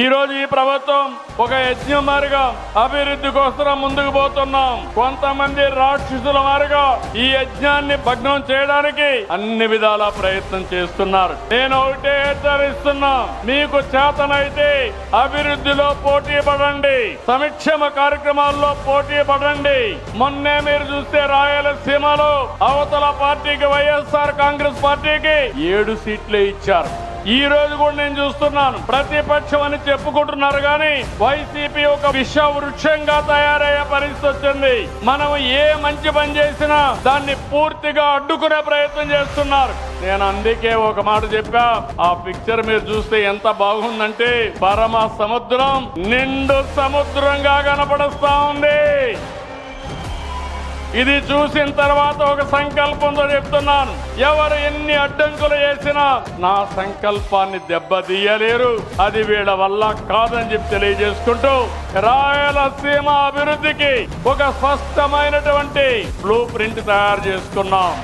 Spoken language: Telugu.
ఈరోజు ఈ ప్రభుత్వం ఒక యజ్ఞం మారిగా అభివృద్ధి కోసం ముందుకు పోతున్నాం. కొంతమంది రాక్షసుల మారిగా ఈ యజ్ఞాన్ని భగ్నం చేయడానికి అన్ని విధాల ప్రయత్నం చేస్తున్నారు. నేను ఒకటే హెచ్చరిస్తున్నా మీకు చేతనైతే అభివృద్ధిలో పోటీ పడండి. సంక్షేమ కార్యక్రమాల్లో పోటీ పడండి. మొన్నే మీరు చూస్తే రాయలసీమలో అవతల పార్టీకి వైఎస్ఆర్ కాంగ్రెస్ పార్టీకి ఏడు సీట్లే ఇచ్చారు. ఈ రోజు కూడా నేను చూస్తున్నాను. ప్రతిపక్షం అని చెప్పుకుంటున్నారు కానీ వైసీపీ ఒక విష వృక్షంగా తయారయ్యే పరిస్థితి వచ్చింది. మనం ఏ మంచి పని చేసినా దాన్ని పూర్తిగా అడ్డుకునే ప్రయత్నం చేస్తున్నారు. నేను అందుకే ఒక మాట చెప్పా. ఆ పిక్చర్ మీరు చూస్తే ఎంత బాగుందంటే పరమ సముద్రం నిండు సముద్రంగా కనపడస్తా ఉంది. ఇది చూసిన తర్వాత ఒక సంకల్పంతో చెప్తున్నాను. ఎవరు ఎన్ని అడ్డంకులు చేసినా నా సంకల్పాన్ని దెబ్బతీయలేరు. అది వీళ్ళ వల్ల కాదని చెప్పి తెలియజేసుకుంటూ రాయలసీమ అభివృద్ధికి ఒక స్పష్టమైనటువంటి బ్లూ ప్రింట్ తయారు చేసుకున్నాం.